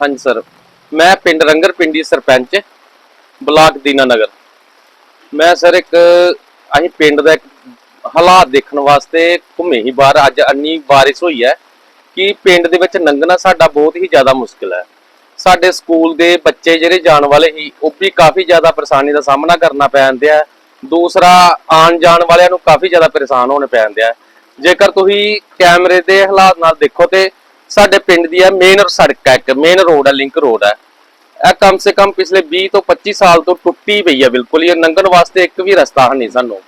ਹਾਂਜੀ ਸਰ। ਮੈਂ ਪਿੰਡ ਰੰਗਰ ਪਿੰਡੀ ਸਰਪੰਚ, ਬਲਾਕ ਦੀਨਾ ਨਗਰ। ਮੈਂ ਸਰ ਇੱਕ ਅਸੀਂ ਪਿੰਡ ਦਾ ਇੱਕ ਹਾਲਾਤ ਦੇਖਣ ਵਾਸਤੇ ਘੁੰਮੇ ਹੀ ਬਾਹਰ। ਅੱਜ ਅੰਨੀ ਬਾਰਿਸ਼ ਹੋਈ ਹੈ ਕਿ ਪਿੰਡ ਦੇ ਵਿੱਚ ਲੰਘਣਾ ਸਾਡਾ ਬਹੁਤ ਹੀ ਜ਼ਿਆਦਾ ਮੁਸ਼ਕਿਲ ਹੈ। ਸਾਡੇ ਸਕੂਲ ਦੇ ਬੱਚੇ ਜਿਹੜੇ ਜਾਣ ਵਾਲੇ ਸੀ, ਉਹ ਵੀ ਕਾਫੀ ਜ਼ਿਆਦਾ ਪਰੇਸ਼ਾਨੀ ਦਾ ਸਾਹਮਣਾ ਕਰਨਾ ਪੈਂਦਾ ਹੈ ਦੂਸਰਾ, ਆਉਣ ਜਾਣ ਵਾਲਿਆਂ ਨੂੰ ਕਾਫੀ ਜ਼ਿਆਦਾ ਪਰੇਸ਼ਾਨ ਹੋਣੇ ਪੈਂਦੇ ਆ। ਜੇਕਰ ਤੁਸੀਂ ਕੈਮਰੇ ਦੇ ਹਾਲਾਤ ਨਾਲ ਦੇਖੋ ਤੇ ਸਾਡੇ ਪਿੰਡ ਦੀ ਹੈ ਮੇਨ ਸੜਕ ਹੈ ਇੱਕ ਮੇਨ ਰੋਡ ਹੈ ਲਿੰਕ ਰੋਡ ਹੈ ਇਹ ਕਮ ਸੇ ਕਮ ਪਿਛਲੇ 20 ਤੋਂ 25 ਸਾਲ ਤੋਂ ਟੁੱਟੀ ਪਈ ਹੈ ਬਿਲਕੁਲ, ਇਹ ਲੰਘਣ ਵਾਸਤੇ ਇੱਕ ਵੀ ਰਸਤਾ ਹੈ ਨਹੀਂ ਸਾਨੂੰ।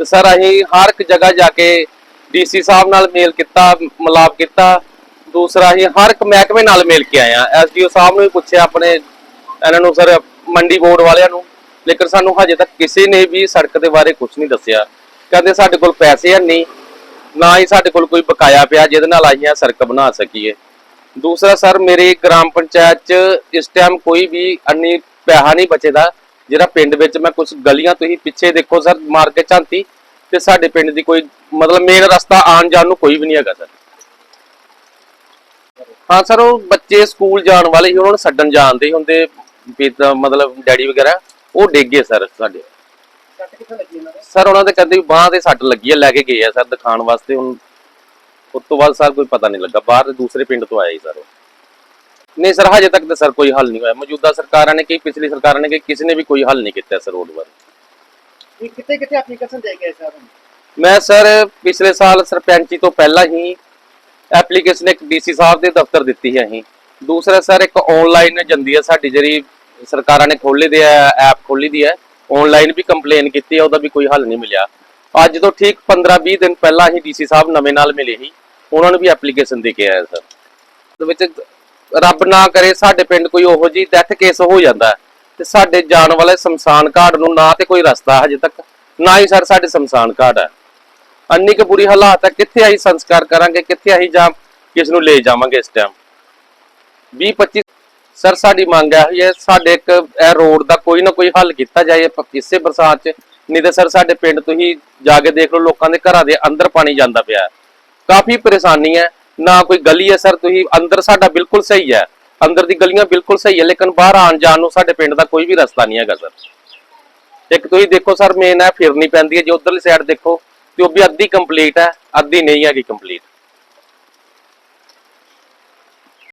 ਤੇ ਸਰ, ਅਸੀਂ ਹਰ ਇੱਕ ਜਗ੍ਹਾ ਜਾ ਕੇ ਡੀਸੀ ਸਾਹਿਬ ਨਾਲ ਮੇਲ ਕੀਤਾ, ਮਲਾਪ ਕੀਤਾ। ਦੂਸਰਾ, ਅਸੀਂ ਹਰ ਇੱਕ ਮਹਿਕਮੇ ਨਾਲ ਮੇਲ ਕੇ ਆਏ ਆ। ਐਸਡੀਓ ਸਾਹਿਬ ਨੂੰ ਵੀ ਪੁੱਛਿਆ ਆਪਣੇ, ਇਹਨਾਂ ਨੂੰ ਸਰ, ਮੰਡੀ ਬੋਰਡ ਵਾਲਿਆਂ ਨੂੰ। ਲੇਕਿਨ ਸਾਨੂੰ ਹਜੇ ਤੱਕ ਕਿਸੇ ਨੇ ਵੀ ਸੜਕ ਦੇ ਬਾਰੇ ਕੁਝ ਨਹੀਂ ਦੱਸਿਆ। ਕਹਿੰਦੇ ਸਾਡੇ ਕੋਲ ਪੈਸੇ ਹੈ ਨਹੀਂ। ਨਾ ਹੀ ਸਾਡੇ ਕੋਲ ਕੋਈ ਬਕਾਇਆ ਪਿਆ ਜਿਹਦੇ ਨਾਲ ਅਸੀਂ ਇਹ ਸੜਕ ਬਣਾ ਸਕੀਏ। ਦੂਸਰਾ ਸਰ, ਮੇਰੇ ਗ੍ਰਾਮ ਪੰਚਾਇਤ ਚ ਇਸ ਟਾਈਮ ਕੋਈ ਵੀ ਅੰਨੀ ਪੈਸਾ ਨਹੀਂ ਬਚੇਦਾ, ਜਿਹੜਾ ਪਿੰਡ ਵਿੱਚ ਮੈਂ ਕੁਝ ਗਲੀਆਂ ਤੁਸੀਂ ਪਿੱਛੇ ਦੇਖੋ ਸਰ ਮਾਰ ਕੇ ਝਾਂਤੀ, ਤੇ ਸਾਡੇ ਪਿੰਡ ਦੀ ਕੋਈ ਮਤਲਬ ਮੇਨ ਰਸਤਾ ਆਉਣ ਜਾਣ ਨੂੰ ਕੋਈ ਵੀ ਨਹੀਂ ਹੈਗਾ ਸਰ। ਹਾਂ ਸਰ, ਉਹ ਬੱਚੇ ਸਕੂਲ ਜਾਣ ਵਾਲੇ ਸੀ, ਉਹਨਾਂ ਨੂੰ ਛੱਡਣ ਜਾਂਦੇ ਹੁੰਦੇ ਪਿਤਾ ਮਤਲਬ ਡੈਡੀ ਵਗੈਰਾ, ਉਹ ਡੇਗੇ ਸਰ ਸਾਡੇ। ਸੱਟ ਕਿੱਥੇ ਲੱਗੀ ਇਹਨਾਂ ਦੇ? ਸਰ ਉਹਨਾਂ ਦੇ ਕਹਿੰਦੇ ਬਾਹ ਤੇ ਸੱਟ ਲੱਗੀ ਹੈ ਲੈ ਕੇ ਗਏ ਆ ਸਰ ਦਿਖਾਉਣ ਵਾਸਤੇ। ਹੁਣ ਉਸ ਤੋਂ ਬਾਅਦ ਸਰ ਕੋਈ ਪਤਾ ਨਹੀਂ ਲੱਗਾ। ਬਾਹਰ ਦੇ ਦੂਸਰੇ ਪਿੰਡ ਤੋਂ ਆਇਆ ਜੀ ਸਰ ਨਹੀਂ ਸਰ ਹਜੇ ਤੱਕ ਤਾਂ ਸਰ ਕੋਈ ਹੱਲ ਨਹੀਂ ਹੋਇਆ। ਮੌਜੂਦਾ ਸਰਕਾਰਾਂ ਨੇ ਕੀ ਪਿਛਲੀ ਸਰਕਾਰਾਂ ਨੇ ਕੀ ਕਿਸੇ ਨੇ ਵੀ ਕੋਈ ਹੱਲ ਨਹੀਂ ਕੀਤਾ ਸਰ ਰੋਡ ਬਾਰੇ। ਇਹ ਕਿਤੇ ਕਿਤੇ ਐਪਲੀਕੇਸ਼ਨ ਦੇ ਗਏ ਸਰ? ਮੈਂ ਸਰ ਪਿਛਲੇ ਸਾਲ ਸਰਪੰਚੀ ਤੋਂ ਪਹਿਲਾਂ ਹੀ ਐਪਲੀਕੇਸ਼ਨ ਇੱਕ ਡੀਸੀ ਸਾਹਿਬ ਦੇ ਦਫ਼ਤਰ ਦਿੱਤੀ ਹੈ ਅਸੀਂ। ਦੂਸਰਾ ਸਰ ਇੱਕ ਆਨਲਾਈਨ ਜਾਂਦੀ ਹੈ ਸਾਡੀ ਜਿਹੜੀ ਸਰਕਾਰਾਂ ਨੇ ਖੋਲ੍ਹੀ ਦੀ ਹੈ ਐਪ ਖੋਲ੍ਹੀ ਦੀ ਹੈ। ਆਨਲਾਈਨ ਵੀ ਕੰਪਲੇਨ ਕੀਤੀ, ਉਹਦਾ ਵੀ ਕੋਈ ਹੱਲ ਨਹੀਂ ਮਿਲਿਆ। ਅੱਜ ਤੋਂ ਠੀਕ 15-20 ਦਿਨ ਪਹਿਲਾਂ ਹੀ ਡੀਸੀ ਸਾਹਿਬ ਨਵੇਂ ਨਾਲ ਮਿਲੇ ਸੀ। ਉਹਨਾਂ ਨੂੰ ਵੀ ਐਪਲੀਕੇਸ਼ਨ ਦੇ ਕੇ ਆਇਆ ਸਰ। ਉਹਦੇ ਵਿੱਚ ਰੱਬ ਨਾ ਕਰੇ, ਸਾਡੇ ਪਿੰਡ ਕੋਈ ਉਹੋ ਜੀ ਡੈਥ ਕੇਸ ਹੋ ਜਾਂਦਾ ਤੇ ਸਾਡੇ ਜਾਣ ਵਾਲੇ ਸ਼ਮਸ਼ਾਨ ਘਾਟ ਨੂੰ ਨਾ ਤੇ ਕੋਈ ਰਸਤਾ ਹਜੇ ਤੱਕ, ਨਾ ਹੀ ਸਰ ਸਾਡੇ ਸ਼ਮਸ਼ਾਨ ਘਾਟ ਹੈ। ਅੰਨੀ ਕੁ ਬੁਰੀ ਹਾਲਾਤ ਹੈ, ਕਿੱਥੇ ਅਸੀਂ ਸੰਸਕਾਰ ਕਰਾਂਗੇ, ਕਿੱਥੇ ਅਸੀਂ ਜਾਂ ਕਿਸ ਨੂੰ ਲੈ ਜਾਵਾਂਗੇ ਇਸ ਟਾਈਮ 20 25 ਸਰ, ਸਾਡੀ ਮੰਗ ਹੈ ਸਾਡੇ ਇੱਕ, ਇਹ ਰੋਡ ਦਾ ਕੋਈ ਨਾ ਕੋਈ ਹੱਲ ਕੀਤਾ ਜਾਏ ਪ- ਇਸੇ ਬਰਸਾਤ 'ਚ, ਨਹੀਂ ਤੇ ਸਰ, ਸਾਡੇ ਪਿੰਡ ਤੁਸੀਂ ਜਾ ਕੇ ਦੇਖ ਲਓ, ਲੋਕਾਂ ਦੇ ਘਰਾਂ ਦੇ ਅੰਦਰ ਪਾਣੀ ਜਾਂਦਾ ਪਿਆ ਹੈ। ਕਾਫੀ ਪਰੇਸ਼ਾਨੀ ਹੈ, ਨਾ ਕੋਈ ਗਲੀ ਹੈ ਸਰ, ਤੁਸੀਂ ਅੰਦਰ ਸਾਡਾ ਬਿਲਕੁਲ ਸਹੀ ਹੈ। ਅੰਦਰ ਦੀ ਗਲੀਆਂ ਬਿਲਕੁਲ ਸਹੀ ਹੈ, ਲੇਕਿਨ ਬਾਹਰ ਆਉਣ ਜਾਣ ਨੂੰ ਸਾਡੇ ਪਿੰਡ ਦਾ ਕੋਈ ਵੀ ਰਸਤਾ ਨਹੀਂ ਹੈਗਾ ਸਰ। ਇੱਕ ਤੁਸੀਂ ਦੇਖੋ ਸਰ, ਮੇਨ ਹੈ, ਫਿਰਨੀ ਪੈਂਦੀ ਹੈ, ਜੇ ਉਧਰਲੀ ਸਾਈਡ ਦੇਖੋ, ਤੇ ਉਹ ਵੀ ਅੱਧੀ ਕੰਪਲੀਟ ਹੈ, ਅੱਧੀ ਨਹੀਂ ਹੈਗੀ ਕੰਪਲੀਟ